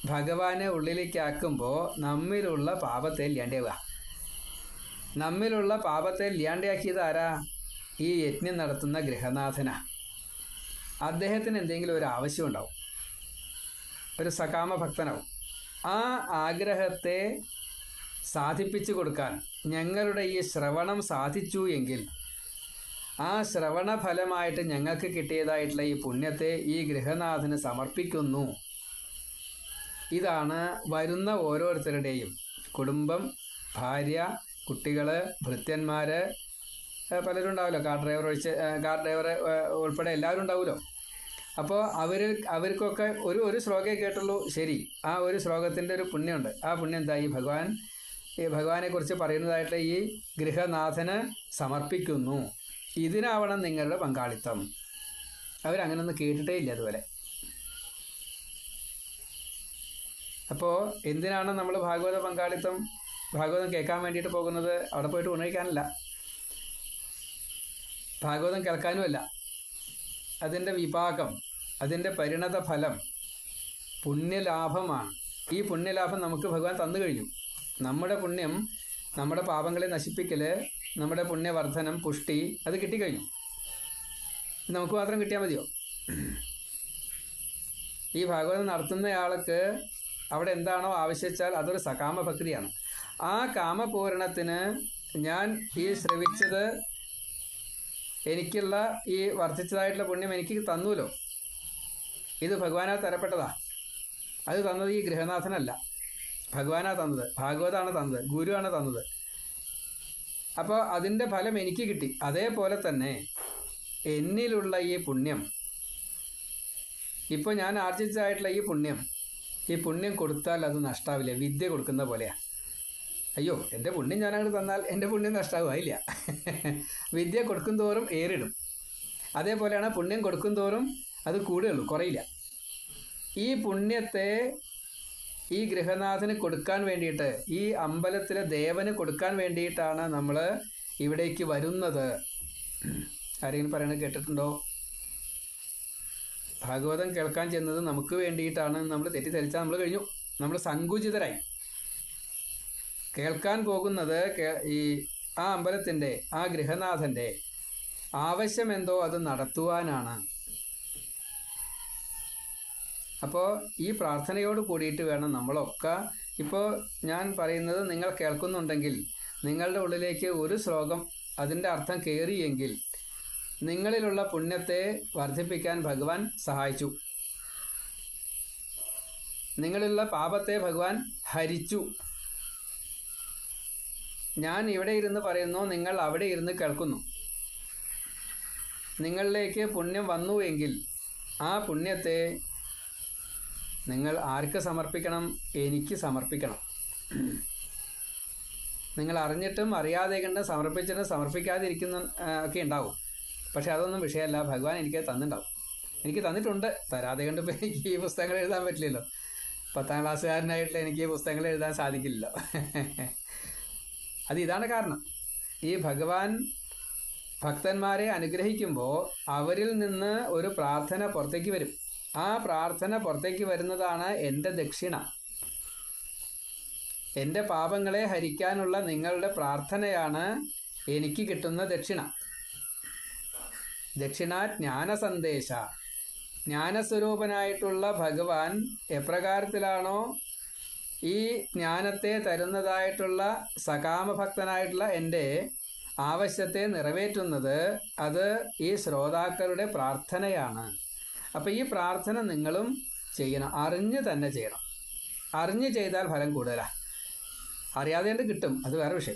ഭഗവാനെ ഉള്ളിലേക്കാക്കുമ്പോൾ നമ്മിലുള്ള പാപത്തെ ഇല്ലാണ്ടാവുക. നമ്മിലുള്ള പാപത്തെ ഇല്ലാണ്ടാക്കിയത് ആരാ? ഈ യജ്ഞം നടത്തുന്ന ഗൃഹനാഥന. അദ്ദേഹത്തിന് എന്തെങ്കിലും ഒരു ആവശ്യം ഉണ്ടാവും ഒരു സകാമഭക്തനാവും. ആ ആഗ്രഹത്തെ സാധിപ്പിച്ചു കൊടുക്കാൻ ഞങ്ങളുടെ ഈ ശ്രവണം സാധിച്ചു എങ്കിൽ ആ ശ്രവണ ഫലമായിട്ട് ഞങ്ങൾക്ക് കിട്ടിയതായിട്ടുള്ള ഈ പുണ്യത്തെ ഈ ഗൃഹനാഥന് സമർപ്പിക്കുന്നു. ഇതാണ് വരുന്ന ഓരോരുത്തരുടെയും കുടുംബം ഭാര്യ കുട്ടികൾ ഭൃത്യന്മാർ പലരും ഉണ്ടാവുമല്ലോ. കാർ ഡ്രൈവർ ഒഴിച്ച് കാർ ഡ്രൈവർ ഉൾപ്പെടെ എല്ലാവരും ഉണ്ടാവുമല്ലോ. അപ്പോൾ അവർ അവർക്കൊക്കെ ഒരു ഒരു ശ്ലോകേ കേട്ടുള്ളൂ. ശരി ആ ഒരു ശ്ലോകത്തിന്റെ ഒരു പുണ്യമുണ്ട്. ആ പുണ്യം എന്താ ഈ ഭഗവാൻ ഭഗവാനെക്കുറിച്ച് പറയുന്നതായിട്ട് ഈ ഗൃഹനാഥന് സമർപ്പിക്കുന്നു. ഇതിനാവണം നിങ്ങളുടെ പങ്കാളിത്തം. അവരങ്ങനൊന്നും കേട്ടിട്ടേ ഇല്ല അതുപോലെ അപ്പോൾ എന്തിനാണ് നമ്മൾ ഭാഗവത പങ്കാളിത്തം ഭാഗവതം കേൾക്കാൻ വേണ്ടിയിട്ട് പോകുന്നത്? അവിടെ പോയിട്ട് ഉണയിക്കാനല്ല ഭാഗവതം കേൾക്കാനുമല്ല. അതിന്റെ വിഭാഗം അതിന്റെ പരിണത ഫലം പുണ്യലാഭമാണ്. ഈ പുണ്യലാഭം നമുക്ക് ഭഗവാൻ തന്നു കഴിഞ്ഞു. നമ്മുടെ പുണ്യം നമ്മുടെ പാപങ്ങളെ നശിപ്പിക്കൽ നമ്മുടെ പുണ്യവർദ്ധനം പുഷ്ടി അത് കിട്ടിക്കഴിഞ്ഞു. നമുക്ക് മാത്രം കിട്ടിയാൽ മതിയോ? ഈ ഭാഗവതം നടത്തുന്നയാൾക്ക് അവിടെ എന്താണോ ആവശ്യിച്ചാൽ അതൊരു സകാമ ആ കാമപൂരണത്തിന് ഞാൻ ഈ ശ്രവിച്ചത് എനിക്കുള്ള ഈ വർദ്ധിച്ചതായിട്ടുള്ള പുണ്യം എനിക്ക് തന്നൂലോ? ഇത് ഭഗവാനാൽ തരപ്പെട്ടതാ. അത് തന്നത് ഈ ഗൃഹനാഥനല്ല. ഭഗവാനാ തന്നത്. ഭാഗവതാണ് തന്നത്. ഗുരുവാണ് തന്നത്. അപ്പോൾ അതിന്റെ ഫലം എനിക്ക് കിട്ടി. അതേപോലെ തന്നെ എന്നിലുള്ള ഈ പുണ്യം. ഇപ്പോൾ ഞാൻ ആർജിച്ചതായിട്ടുള്ള ഈ പുണ്യം. ഈ പുണ്യം കൊടുത്താൽ അത് നഷ്ടാവില്ല. വിദ്യ കൊടുക്കുന്ന പോലെയാണ് അയ്യോ എന്റെ പുണ്യം ഞാൻ അങ്ങോട്ട് തന്നാൽ എന്റെ പുണ്യം നഷ്ടാവുമായില്ല വിദ്യ കൊടുക്കും തോറും ഏറിടും. അതേപോലെയാണ് പുണ്യം കൊടുക്കും തോറും അത് കൂടുകയുള്ളൂ കുറയില്ല. ഈ പുണ്യത്തെ ഈ ഗൃഹനാഥന് കൊടുക്കാൻ വേണ്ടിയിട്ട് ഈ അമ്പലത്തിലെ ദേവന് കൊടുക്കാൻ വേണ്ടിയിട്ടാണ് നമ്മൾ ഇവിടേക്ക് വരുന്നത്. ആരെങ്കിലും പറയണത് കേട്ടിട്ടുണ്ടോ? ഭാഗവതം കേൾക്കാൻ ചെന്നത് നമുക്ക് വേണ്ടിയിട്ടാണ്. നമ്മൾ തെറ്റിദ്ധരിച്ചാൽ നമ്മൾ കഴിഞ്ഞു. നമ്മൾ സങ്കുചിതരായി. കേൾക്കാൻ പോകുന്നത് ഈ ആ അമ്പലത്തിന്റെ ആ ഗൃഹനാഥന്റെ ആവശ്യമെന്തോ അത് നടത്തുവാനാണ്. അപ്പോൾ ഈ പ്രാർത്ഥനയോട് കൂടിയിട്ട് വേണം നമ്മളൊക്കെ. ഇപ്പോൾ ഞാൻ പറയുന്നത് നിങ്ങൾ കേൾക്കുന്നുണ്ടെങ്കിൽ നിങ്ങളുടെ ഉള്ളിലേക്ക് ഒരു ശ്ലോകം അതിന്റെ അർത്ഥം കയറിയെങ്കിൽ നിങ്ങളിലുള്ള പുണ്യത്തെ വർദ്ധിപ്പിക്കാൻ ഭഗവാൻ സഹായിച്ചു. നിങ്ങളിലുള്ള പാപത്തെ ഭഗവാൻ ഹരിച്ചു. ഞാൻ ഇവിടെ ഇരുന്ന് പറയുന്നു നിങ്ങൾ അവിടെ ഇരുന്ന് കേൾക്കുന്നു. നിങ്ങളിലേക്ക് പുണ്യം വന്നു എങ്കിൽ ആ പുണ്യത്തെ നിങ്ങൾ ആർക്ക് സമർപ്പിക്കണം? എനിക്ക് സമർപ്പിക്കണം. നിങ്ങൾ അറിഞ്ഞിട്ടും അറിയാതെ കണ്ട് സമർപ്പിച്ചിട്ടും സമർപ്പിക്കാതിരിക്കുന്ന ഒക്കെ ഉണ്ടാവും. പക്ഷെ അതൊന്നും വിഷയമല്ല. ഭഗവാൻ എനിക്ക് തന്നിട്ടുണ്ടാവും. എനിക്ക് തന്നിട്ടുണ്ട്. തരാതെ കണ്ട് എനിക്ക് ഈ പുസ്തകങ്ങൾ എഴുതാൻ പറ്റില്ലല്ലോ. പത്താം ക്ലാസ്സുകാരനായിട്ട് എനിക്ക് ഈ പുസ്തകങ്ങൾ എഴുതാൻ സാധിക്കില്ലല്ലോ. അത് ഇതാണ് കാരണം. ഈ ഭഗവാൻ ഭക്തന്മാരെ അനുഗ്രഹിക്കുമ്പോൾ അവരിൽ നിന്ന് ഒരു പ്രാർത്ഥന പുറത്തേക്ക് വരും. ആ പ്രാർത്ഥന പുറത്തേക്ക് വരുന്നതാണ് എന്റെ ദക്ഷിണ. എന്റെ പാപങ്ങളെ ഹരിക്കാനുള്ള നിങ്ങളുടെ പ്രാർത്ഥനയാണ് എനിക്ക് കിട്ടുന്ന ദക്ഷിണ. ദക്ഷിണ ജ്ഞാന സന്ദേശ ജ്ഞാനസ്വരൂപനായിട്ടുള്ള ഭഗവാൻ എപ്രകാരത്തിലാണോ ഈ ജ്ഞാനത്തെ തരുന്നതായിട്ടുള്ള സകാമഭക്തനായിട്ടുള്ള എന്റെ ആവശ്യത്തെ നിറവേറ്റുന്നത് അത് ഈ ശ്രോതാക്കളുടെ പ്രാർത്ഥനയാണ്. അപ്പോൾ ഈ പ്രാർത്ഥന നിങ്ങളും ചെയ്യണം. അറിഞ്ഞ് തന്നെ ചെയ്യണം. അറിഞ്ഞ് ചെയ്താൽ ഫലം കൂടുതലാണ് അറിയാതെ കിട്ടും? അത് വേറെ വിഷയം.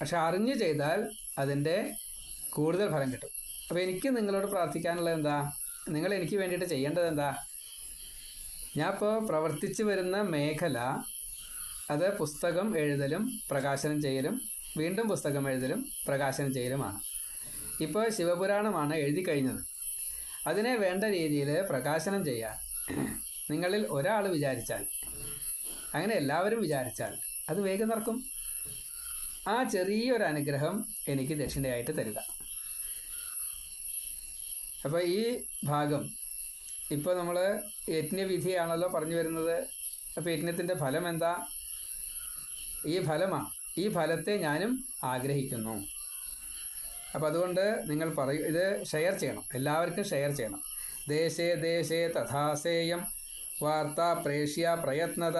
പക്ഷെ അറിഞ്ഞ് ചെയ്താൽ അതിന്റെ കൂടുതൽ ഫലം കിട്ടും. അപ്പോൾ എനിക്ക് നിങ്ങളോട് പ്രാർത്ഥിക്കാനുള്ളത് എന്താ? നിങ്ങൾ എനിക്ക് വേണ്ടിയിട്ട് ചെയ്യേണ്ടത് എന്താ? ഞാൻ ഇപ്പോൾ പ്രവർത്തിച്ചു വരുന്ന മേഖല അത് പുസ്തകം എഴുതലും പ്രകാശനം ചെയ്യലും വീണ്ടും പുസ്തകം എഴുതലും പ്രകാശനം ചെയ്യലുമാണ്. ഇപ്പോൾ ശിവപുരാണമാണ് എഴുതി കഴിഞ്ഞത്. അതിനെ വേണ്ട രീതിയിൽ പ്രകാശനം ചെയ്യാൻ നിങ്ങളിൽ ഒരാൾ വിചാരിച്ചാൽ അങ്ങനെ എല്ലാവരും വിചാരിച്ചാൽ അത് വേഗം നടക്കും. ആ ചെറിയൊരു അനുഗ്രഹം എനിക്ക് ദക്ഷിണയായിട്ട് തരിക. അപ്പോൾ ഈ ഭാഗം ഇപ്പോൾ നമ്മൾ യജ്ഞവിധിയാണല്ലോ പറഞ്ഞു വരുന്നത്. അപ്പോൾ യജ്ഞത്തിന്റെ ഫലം എന്താ? ഈ ഫലമാണ് ഈ ഫലത്തെ ഞാനും ആഗ്രഹിക്കുന്നു. അപ്പോൾ അതുകൊണ്ട് നിങ്ങൾ പറയൂ ഇത് ഷെയർ ചെയ്യണം. എല്ലാവർക്കും ഷെയർ ചെയ്യണം. ദേശേ ദേശേ തഥാസേയം. വാർത്ത പ്രേഷ്യ പ്രയത്നത.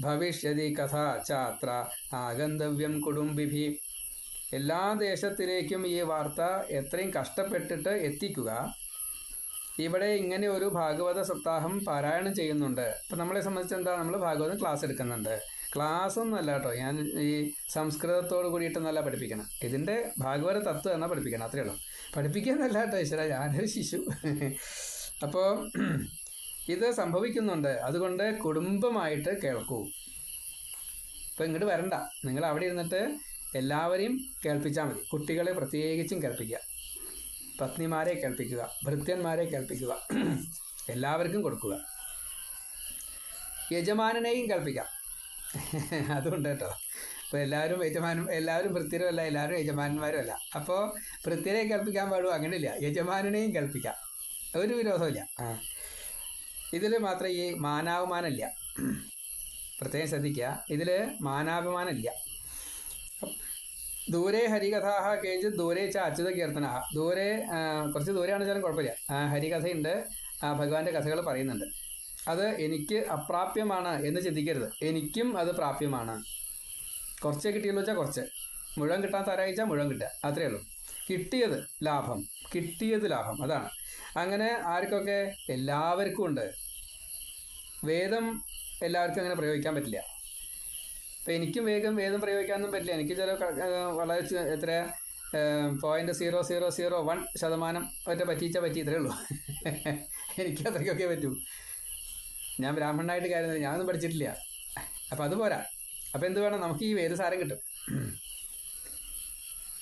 ഭവിഷ്യതി കഥ ചാത്ര. ആഗന്തവ്യം കുടുംബിഭി. എല്ലാ ദേശത്തിലേക്കും ഈ വാർത്ത എത്രയും കഷ്ടപ്പെട്ടിട്ട് എത്തിക്കുക. ഇവിടെ ഇങ്ങനെ ഒരു ഭാഗവത സപ്താഹം പാരായണം ചെയ്യുന്നുണ്ട്. അപ്പം നമ്മളെ സംബന്ധിച്ച് എന്താ നമ്മൾ ഭാഗവതം ക്ലാസ് എടുക്കുന്നുണ്ട്. ക്ലാസ് ഒന്നുമല്ല കേട്ടോ. ഞാൻ ഈ സംസ്കൃതത്തോട് കൂടിയിട്ടൊന്നല്ല പഠിപ്പിക്കണം. ഇതിന്റെ ഭാഗവത തത്വം എന്നാ പഠിപ്പിക്കണം. അത്രേ ഉള്ളൂ. പഠിപ്പിക്കുന്നല്ല കേട്ടോ ഈശ്വര. ഞാനൊരു ശിശു. അപ്പോൾ ഇത് സംഭവിക്കുന്നുണ്ട്. അതുകൊണ്ട് കുടുംബമായിട്ട് കേൾക്കൂ. ഇപ്പം ഇങ്ങോട്ട് വരണ്ട. നിങ്ങൾ അവിടെ ഇരുന്നിട്ട് എല്ലാവരെയും കേൾപ്പിച്ചാൽ മതി. കുട്ടികളെ പ്രത്യേകിച്ചും കേൾപ്പിക്കുക. പത്നിമാരെ കേൾപ്പിക്കുക ഭൃത്യന്മാരെ കേൾപ്പിക്കുക എല്ലാവർക്കും കൊടുക്കുക. യജമാനനെയും കേൾപ്പിക്കാം. അതുകൊണ്ട് കേട്ടോ. ഇപ്പോൾ എല്ലാവരും യജമാനും എല്ലാവരും ഭൃത്യരും അല്ല എല്ലാവരും യജമാനന്മാരും അല്ല. അപ്പോൾ ഭൃത്യരെ കേൾപ്പിക്കാൻ പാടും അങ്ങനെയില്ല. യജമാനനെയും കേൾപ്പിക്കാം. ഒരു വിരോധമില്ല ആ. ഇതിൽ മാത്രം ഈ മാനാഭിമാനമില്ല. പ്രത്യേകം ശ്രദ്ധിക്കുക. ഇതിൽ മാനാഭിമാനമില്ല. ദൂരെ ഹരികഥാഹ കേജ് ദൂരെ ച അച്യുത കീർത്തന. ദൂരെ കുറച്ച് ദൂരെയാണ് വെച്ചാലും കുഴപ്പമില്ല. ഹരികഥയുണ്ട്. ഭഗവാന്റെ കഥകൾ പറയുന്നുണ്ട്. അത് എനിക്ക് അപ്രാപ്യമാണ് എന്ന് ചിന്തിക്കരുത്. എനിക്കും അത് പ്രാപ്യമാണ്. കുറച്ചേ കിട്ടിയുള്ളൂ വെച്ചാൽ കുറച്ച്. മുഴുവൻ കിട്ടാൻ തരായിച്ചാൽ മുഴുവൻ കിട്ടുക. അത്രയേ ഉള്ളൂ. കിട്ടിയത് ലാഭം. കിട്ടിയത് ലാഭം. അതാണ്. അങ്ങനെ ആർക്കൊക്കെ എല്ലാവർക്കും ഉണ്ട്. വേദം എല്ലാവർക്കും അങ്ങനെ പ്രയോഗിക്കാൻ പറ്റില്ല. ഇപ്പം എനിക്കും വേഗം വേദം പ്രയോഗിക്കാനൊന്നും പറ്റില്ല. എനിക്ക് ചില വളരെ എത്ര point zero zero zero one ശതമാനം ഒറ്റ പറ്റിച്ച പറ്റി ഇത്രേ ഉള്ളൂ. എനിക്ക് അത്രയ്ക്കൊക്കെ പറ്റൂ. ഞാൻ ബ്രാഹ്മണനായിട്ട് കാര്യം ഞാനൊന്നും പഠിച്ചിട്ടില്ല. അപ്പം അത് പോരാ. അപ്പം എന്ത് വേണം? നമുക്ക് ഈ വേദസാരം കിട്ടും.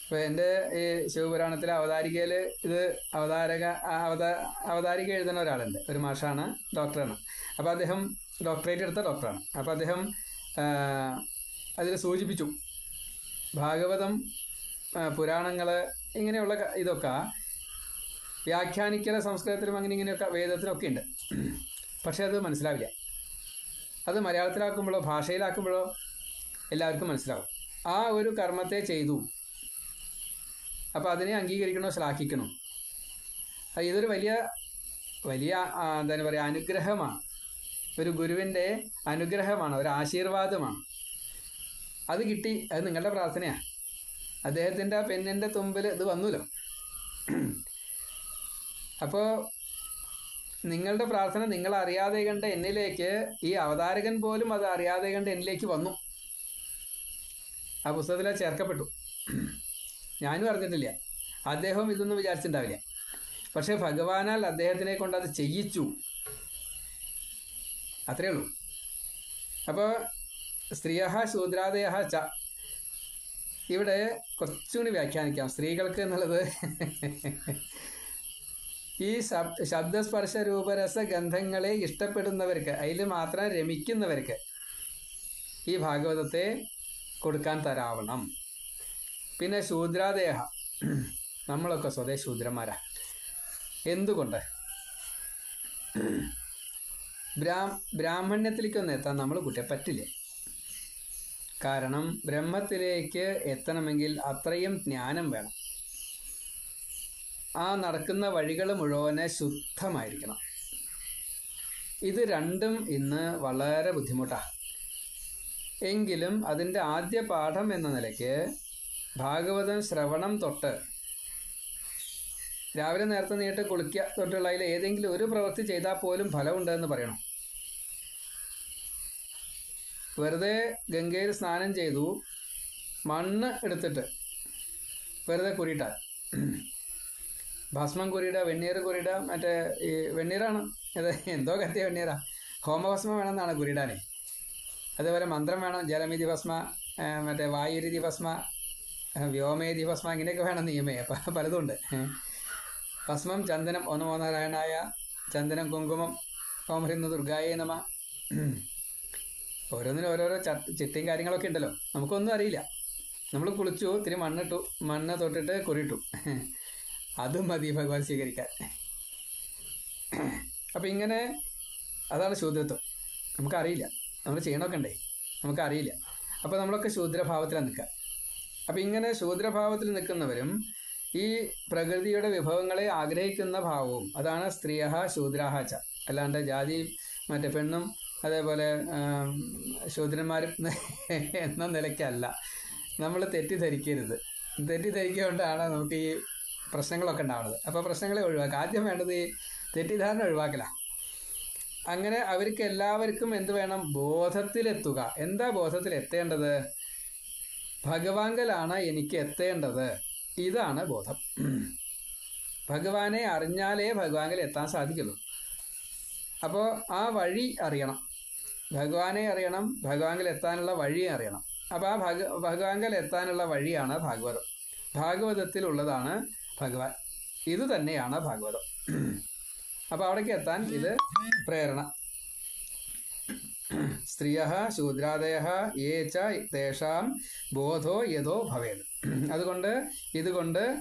ഇപ്പോൾ എന്റെ ഈ ശിവപുരാണത്തിലെ അവതാരികയിൽ ഇത് അവതാരക അവത അവതാ അവതാരിക എഴുതുന്ന ഒരാളുണ്ട്. ഒരു മാഷാണ് ഡോക്ടറാണ്. അപ്പോൾ അദ്ദേഹം ഡോക്ടറേറ്റ് എടുത്ത ഡോക്ടറാണ്. അപ്പോൾ അദ്ദേഹം അതിൽ സൂചിപ്പിച്ചു. ഭാഗവതം പുരാണങ്ങൾ ഇങ്ങനെയുള്ള ഇതൊക്കെ വ്യാഖ്യാനിക്കല സംസ്കൃതത്തിലും അങ്ങനെ ഇങ്ങനെയൊക്കെ വേദത്തിലൊക്കെ ഉണ്ട് പക്ഷേ അത് മനസ്സിലാവില്ല. അത് മലയാളത്തിലാക്കുമ്പോഴോ ഭാഷയിലാക്കുമ്പോഴോ എല്ലാവർക്കും മനസ്സിലാവും. ആ ഒരു കർമ്മത്തെ ചെയ്തു. അപ്പോൾ അതിനെ അംഗീകരിക്കണോ ശ്ലാഘിക്കണോ. ഇതൊരു വലിയ വലിയ എന്താ പറയുക അനുഗ്രഹമാണ് ഒരു ഗുരുവിന്റെ അനുഗ്രഹമാണ് ഒരു ആശീർവാദമാണ്. അത് കിട്ടി. അത് നിങ്ങളുടെ പ്രാർത്ഥനയാണ് അദ്ദേഹത്തിന്റെ ആ പെണ്ണിന്റെ തുമ്പിൽ ഇത് വന്നുല്ലോ അപ്പോൾ നിങ്ങളുടെ പ്രാർത്ഥന നിങ്ങൾ അറിയാതെ കണ്ട് എന്നിലേക്ക് ഈ അവതാരകൻ പോലും അത് അറിയാതെ കണ്ട് എന്നിലേക്ക് വന്നു. ആ പുസ്തകത്തിൽ ചേർക്കപ്പെട്ടു. ഞാനും അറിഞ്ഞിട്ടില്ല. അദ്ദേഹവും ഇതൊന്നും വിചാരിച്ചിട്ടുണ്ടാവില്ല. പക്ഷേ ഭഗവാനാൽ അദ്ദേഹത്തിനെ കൊണ്ട് അത് ചെയ്യിച്ചു. അത്രയേ ഉള്ളൂ. അപ്പോൾ സ്ത്രീയ ശൂദ്രാദയ ച. ഇവിടെ കുറച്ചുകൂടി വ്യാഖ്യാനിക്കാം സ്ത്രീകൾക്ക് എന്നുള്ളത്. ഈ ശബ് ശബ്ദസ്പർശ രൂപരസ ഗന്ധങ്ങളെ ഇഷ്ടപ്പെടുന്നവർക്ക് അതിൽ മാത്രം രമിക്കുന്നവർക്ക് ഈ ഭാഗവതത്തെ കൊടുക്കാൻ തരാവണം. പിന്നെ ശൂദ്രാദേഹ നമ്മളൊക്കെ സ്വതേ ശൂദ്രന്മാരാ. എന്തുകൊണ്ട്? ബ്രാ ബ്രാഹ്മണ്യത്തിലേക്കൊന്നും എത്താൻ നമ്മൾ കുട്ടിയെ പറ്റില്ല. കാരണം ബ്രഹ്മത്തിലേക്ക് എത്തണമെങ്കിൽ അത്രയും ജ്ഞാനം വേണം. ആ നടക്കുന്ന വഴികൾ മുഴുവനെ ശുദ്ധമായിരിക്കണം. ഇത് രണ്ടും ഇന്ന് വളരെ ബുദ്ധിമുട്ടാണ് എങ്കിലും അതിന്റെ ആദ്യ പാഠം എന്ന നിലയ്ക്ക് ഭാഗവതം ശ്രവണം തൊട്ട് രാവിലെ നേരത്തെ നീട്ട് കുളിക്കുക തൊട്ടുള്ള അതിൽ ഏതെങ്കിലും ഒരു പ്രവൃത്തി ചെയ്താൽ പോലും ഫലമുണ്ടെന്ന് പറയണം. വെറുതെ ഗംഗയിൽ സ്നാനം ചെയ്തു മണ്ണ് എടുത്തിട്ട് വെറുതെ കുരിയിട്ടാൽ ഭസ്മം കുരിയിടുക വെണ്ണീർ കുരിയിടുക മറ്റേ ഈ വെണ്ണീറാണ് ഇത് എന്തോ കത്തിയ വെണ്ണീറാ ഹോമഭസ്മം വേണമെന്നാണ് കുരിയിടാനേ അതേപോലെ മന്ത്രം വേണം ജലമിതി ഭസ്മ മറ്റേ വായുരിതി ഭസ്മ വ്യോമേതി ഭസ്മ ഇങ്ങനെയൊക്കെ വേണം നിയമേ അപ്പം പലതും ഉണ്ട് ഭസ്മം ചന്ദനം ഓനമോ നാരായണായ ചന്ദനം കുങ്കുമം ഓം ഹ്രിന്ന് ദുർഗായേ നമ ഓരോന്നിനും ഓരോരോ ചിട്ടയും കാര്യങ്ങളൊക്കെ ഉണ്ടല്ലോ. നമുക്കൊന്നും അറിയില്ല. നമ്മൾ കുളിച്ചു ഇത്തിരി മണ്ണിട്ടു മണ്ണ് തൊട്ടിട്ട് കുറിയിട്ടു. അതും മതി ഭഗവാൻ സ്വീകരിക്കാൻ. അപ്പം ഇങ്ങനെ അതാണ് ശൂദ്രത്വം. നമുക്കറിയില്ല. നമ്മൾ ചെയ്യണമൊക്കെ ഉണ്ടേ. നമുക്കറിയില്ല. അപ്പോൾ നമ്മളൊക്കെ ശൂദ്രഭാവത്തിലാണ് നിൽക്കുക അപ്പം ഇങ്ങനെ ശൂദ്രഭാവത്തിൽ നിൽക്കുന്നവരും ഈ പ്രകൃതിയുടെ വിഭവങ്ങളെ ആഗ്രഹിക്കുന്ന ഭാവവും അതാണ് സ്ത്രീയഹ ശൂദ്രാഹ ച. അല്ലാണ്ട് ജാതി മറ്റേ പെണ്ണും അതേപോലെ ശൂദ്രന്മാർ എന്ന നിലയ്ക്കല്ല. നമ്മൾ തെറ്റിദ്ധരിക്കരുത്. തെറ്റിദ്ധരിക്കൊണ്ടാണ് നമുക്ക് ഈ പ്രശ്നങ്ങളൊക്കെ ഉണ്ടാവുന്നത്. അപ്പോൾ പ്രശ്നങ്ങളെ ഒഴിവാക്കുക. ആദ്യം വേണ്ടത് ഈ തെറ്റിദ്ധാരണ ഒഴിവാക്കലാണ് അങ്ങനെ അവർക്ക് എല്ലാവർക്കും എന്ത് വേണം? ബോധത്തിലെത്തുക. എന്താ ബോധത്തിൽ എത്തേണ്ടത് ഭഗവാങ്കലാണ് എനിക്ക് എത്തേണ്ടത്. ഇതാണ് ബോധം. ഭഗവാനെ അറിഞ്ഞാലേ ഭഗവാനിൽ എത്താൻ സാധിക്കുള്ളൂ. അപ്പോൾ ആ വഴി അറിയണം. ഭഗവാനെ അറിയണം ഭഗവാങ്കിൽ എത്താനുള്ള വഴിയെ അറിയണം. അപ്പോൾ ആ ഭഗ ഭഗവാങ്കിൽ എത്താനുള്ള വഴിയാണ് ഭാഗവതം. ഭാഗവതത്തിലുള്ളതാണ് ഭഗവാൻ. ഇത് തന്നെയാണ് ഭാഗവതം. അപ്പോൾ അവിടേക്ക് എത്താൻ ഇത് പ്രേരണ. സ്ത്രീയ ശൂദ്രാദയ ഏ തേഷാം ബോധോ യഥോ ഭവേത്. അതുകൊണ്ട് ഇതുകൊണ്ട്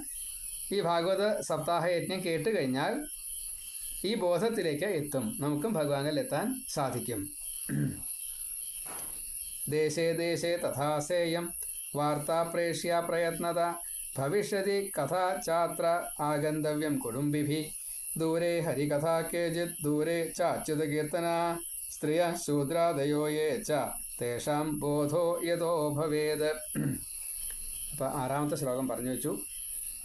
ഈ ഭാഗവത സപ്താഹ യജ്ഞം കേട്ട് കഴിഞ്ഞാൽ ഈ ബോധത്തിലേക്ക് എത്തും. നമുക്കും ഭഗവാനിൽ എത്താൻ സാധിക്കും. ദേശേ ദേശേ തഥാസേയം വാർത്താ പ്രേഷ്യ പ്രയത്നത. ഭവിഷ്യതി കഥാ ചാത്ര ആഗന്തവ്യം കുടുംബിഭി. ദൂരെ ഹരികഥ കേചിത് ദൂരെ ചാച്യുത കീർത്തന. സ്ത്രിയ ശൂദ്രാദയോ യേ ച. തേഷാം ബോധോ യഥോ ഭവേത്. അപ്പോൾ ആറാമത്തെ ശ്ലോകം പറഞ്ഞു വെച്ചു.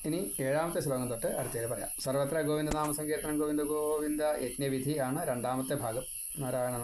ഇനി ഏഴാമത്തെ ശ്ലോകം തൊട്ട് അടുത്തേക്ക് പറയാം. സർവത്ര ഗോവിന്ദ നാമസങ്കീർത്തനം ഗോവിന്ദ ഗോവിന്ദ യജ്ഞവിധി ആണ് രണ്ടാമത്തെ ഭാഗം. നാരായണ